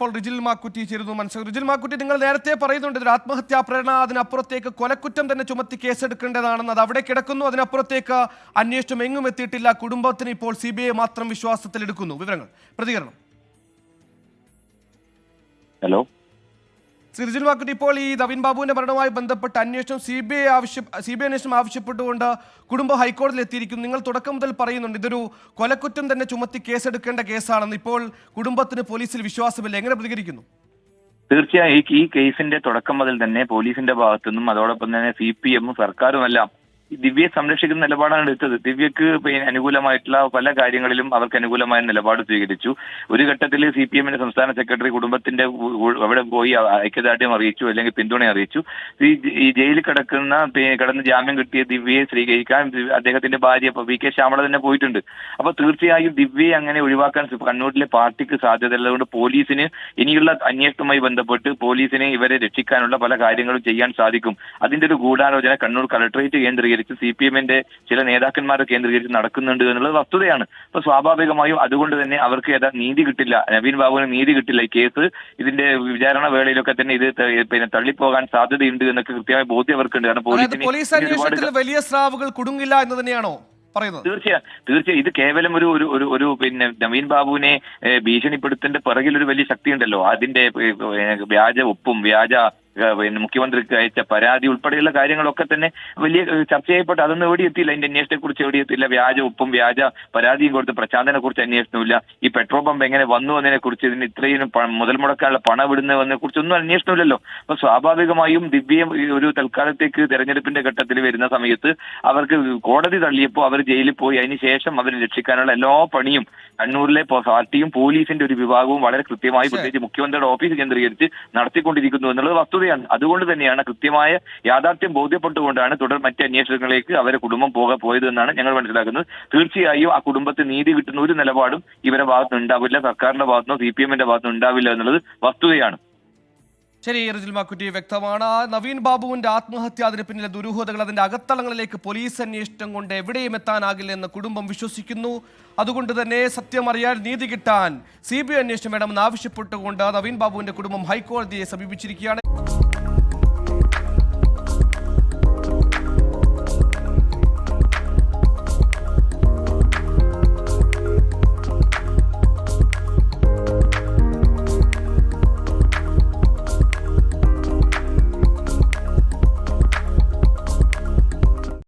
ഇപ്പോൾ റിജിൽ മാക്കുറ്റി ചേരുന്നു മനസ്സിലാക്കും റിജിൽ മാക്കുറ്റി നിങ്ങൾ നേരത്തെ പറയുന്നുണ്ട് ഇതൊരു ആത്മഹത്യാ പ്രേരണ അതിനപ്പുറത്തേക്ക് കൊലക്കുറ്റം തന്നെ ചുമത്തി കേസെടുക്കേണ്ടതാണെന്ന് അത് അവിടെ കിടക്കുന്നു അതിനപ്പുറത്തേക്ക് അന്വേഷണം എങ്ങും എത്തിയിട്ടില്ല കുടുംബത്തിന് ഇപ്പോൾ സി മാത്രം വിശ്വാസത്തിലെടുക്കുന്നു. വിവരങ്ങൾ പ്രതികരണം. ഹലോ? ശ്രീ റിജിൽ ഇപ്പോൾ ഈ നവീൻ ബാബുവിന്റെ മരണവുമായി ബന്ധപ്പെട്ട് അന്വേഷണം സി ബി ഐ ആവശ്യ സി ബി ഐ അന്വേഷണം ആവശ്യപ്പെട്ടുകൊണ്ട് കുടുംബം ഹൈക്കോടതിയിൽ എത്തിയിരിക്കുന്നു. നിങ്ങൾ തുടക്കം മുതൽ പറയുന്നുണ്ട് ഇതൊരു കൊലക്കുറ്റം തന്നെ ചുമത്തി കേസെടുക്കേണ്ട കേസാണെന്ന്. ഇപ്പോൾ കുടുംബത്തിന് പോലീസിൽ വിശ്വാസമില്ല. എങ്ങനെ പ്രതികരിക്കുന്നു? തീർച്ചയായും ഈ- കേസിന്റെ തുടക്കം മുതൽ തന്നെ പോലീസിന്റെ ഭാഗത്തുനിന്നും അതോടൊപ്പം തന്നെ സി പി എമ്മും സർക്കാരും എല്ലാം ദിവ്യയെ സംരക്ഷിക്കുന്ന നിലപാടാണ് എടുത്തത്. ദിവ്യക്ക് അനുകൂലമായിട്ടുള്ള പല കാര്യങ്ങളിലും അവർക്ക് അനുകൂലമായ നിലപാട് സ്വീകരിച്ചു. ഒരു ഘട്ടത്തിൽ സി പി എമ്മിന്റെ സംസ്ഥാന സെക്രട്ടറി കുടുംബത്തിന്റെ അവിടെ പോയി ഐക്യദാർഢ്യം അറിയിച്ചു അല്ലെങ്കിൽ പിന്തുണ അറിയിച്ചു. ഈ ജയിലിൽ കിടക്കുന്ന കിടന്ന് ജാമ്യം കിട്ടിയ ദിവ്യയെ സ്വീകരിക്കാൻ അദ്ദേഹത്തിന്റെ ഭാര്യ വി കെ ശ്യാമള തന്നെ പോയിട്ടുണ്ട്. അപ്പൊ തീർച്ചയായും ദിവ്യയെ അങ്ങനെ ഒഴിവാക്കാൻ കണ്ണൂരിലെ പാർട്ടിക്ക് സാധ്യതയുള്ളതുകൊണ്ട് പോലീസിന് ഇനിയുള്ള അന്വേഷണവുമായി ബന്ധപ്പെട്ട് പോലീസിനെ ഇവരെ രക്ഷിക്കാനുള്ള പല കാര്യങ്ങളും ചെയ്യാൻ സാധിക്കും. അതിന്റെ ഒരു ഗൂഢാലോചന കണ്ണൂർ കളക്ടറേറ്റ് കേന്ദ്രീകരിച്ച്. സി പി എമ്മിന്റെ ചില നേതാക്കന്മാരെ കേന്ദ്രീകരിച്ച് നടക്കുന്നുണ്ട് എന്നുള്ളത് വസ്തുതയാണ്. അപ്പൊ സ്വാഭാവികമായും അതുകൊണ്ട് തന്നെ അവർക്ക് ഏതാ നീതി കിട്ടില്ല. നവീൻ ബാബുവിന് നീതി കിട്ടില്ല ഈ കേസ്. ഇതിന്റെ വിചാരണ വേളയിലൊക്കെ തന്നെ ഇത് പിന്നെ തള്ളിപ്പോകാൻ സാധ്യതയുണ്ട് എന്നൊക്കെ കൃത്യമായ ബോധ്യം അവർക്കുണ്ട്. കാരണം പോലീസിന് വലിയ സ്രാവുകൾ കുടുങ്ങില്ല എന്ന് തന്നെയാണോ പറയുന്നത്? തീർച്ചയായും തീർച്ചയായും. ഇത് കേവലം ഒരു ഒരു ഒരു ഒരു പിന്നെ നവീൻ ബാബുവിനെ ഭീഷണിപ്പെടുത്തിന്റെ ഭീഷണിപ്പെടുത്തേണ്ട പിറകിൽ ഒരു വലിയ ശക്തിയുണ്ടല്ലോ. അതിന്റെ വ്യാജ ഒപ്പും വ്യാജ പിന്നെ മുഖ്യമന്ത്രിക്ക് അയച്ച പരാതി ഉൾപ്പെടെയുള്ള കാര്യങ്ങളൊക്കെ തന്നെ വലിയ ചർച്ച ചെയ്യപ്പെട്ടു അതൊന്നും എവിടെ എത്തിയില്ല. അതിന്റെ അന്വേഷണത്തെ കുറിച്ച് എവിടെ എത്തിയില്ല. വ്യാജ ഉപ്പും വ്യാജ പരാതിയും കൊടുത്ത് പ്രശാന്തനെ കുറിച്ച് അന്വേഷണമില്ല ഈ പെട്രോൾ പമ്പ് എങ്ങനെ വന്നു എന്നതിനെ കുറിച്ച് ഇതിന് ഇത്രയും മുതൽ മുടക്കാനുള്ള പണം വിടുന്നതിനെ കുറിച്ചൊന്നും അന്വേഷണമില്ലല്ലോ അപ്പൊ സ്വാഭാവികമായും ദിവ്യം ഒരു തൽക്കാലത്തേക്ക് തെരഞ്ഞെടുപ്പിന്റെ ഘട്ടത്തിൽ വരുന്ന സമയത്ത് അവർക്ക് കോടതി തള്ളിയപ്പോൾ അവർ ജയിലിൽ പോയി. അതിന് ശേഷം അവരെ രക്ഷിക്കാനുള്ള എല്ലാ പണിയും കണ്ണൂരിലെ പാർട്ടിയും പോലീസിന്റെ ഒരു വിഭാഗവും വളരെ കൃത്യമായി പ്രത്യേകിച്ച് മുഖ്യമന്ത്രിയുടെ ഓഫീസ് കേന്ദ്രീകരിച്ച് നടത്തിക്കൊണ്ടിരിക്കുന്നു എന്നുള്ളത് വസ്തുതയാണ് അതുകൊണ്ട് തന്നെയാണ് കൃത്യമായ യാഥാർത്ഥ്യം ബോധ്യപ്പെട്ടുകൊണ്ടാണ് തുടർ മറ്റ് അന്വേഷണങ്ങളിലേക്ക് അവരെ കുടുംബം പോകാൻ പോയത് എന്നാണ് ഞങ്ങൾ മനസ്സിലാക്കുന്നത്. തീർച്ചയായും ആ കുടുംബത്തിന് നീതി കിട്ടുന്ന ഒരു നിലപാടും ഇവരുടെ ഭാഗത്തുനിന്ന് ഉണ്ടാവില്ല. സർക്കാരിന്റെ ഭാഗത്തുനിന്നോ സി പി എമ്മിന്റെ ഭാഗത്തുനിന്ന് ഉണ്ടാവില്ല എന്നുള്ളത് വസ്തുതയാണ്. ശരി റിജിൽ മാക്കുറ്റി വ്യക്തമാണ്. നവീൻ ബാബുവിന്റെ ആത്മഹത്യ അതിന് പിന്നിലെ ദുരൂഹതകൾ അതിന്റെ അകത്തളങ്ങളിലേക്ക് പോലീസ് അന്വേഷണം കൊണ്ട് എവിടെയും എത്താനാകില്ലെന്ന് കുടുംബം വിശ്വസിക്കുന്നു. അതുകൊണ്ട് തന്നെ സത്യം അറിയാൻ നീതി കിട്ടാൻ സി ബി ഐ അന്വേഷണം വേണമെന്ന് ആവശ്യപ്പെട്ടുകൊണ്ട് നവീൻ ബാബുവിന്റെ കുടുംബം ഹൈക്കോടതിയെ സമീപിച്ചിരിക്കുകയാണ്.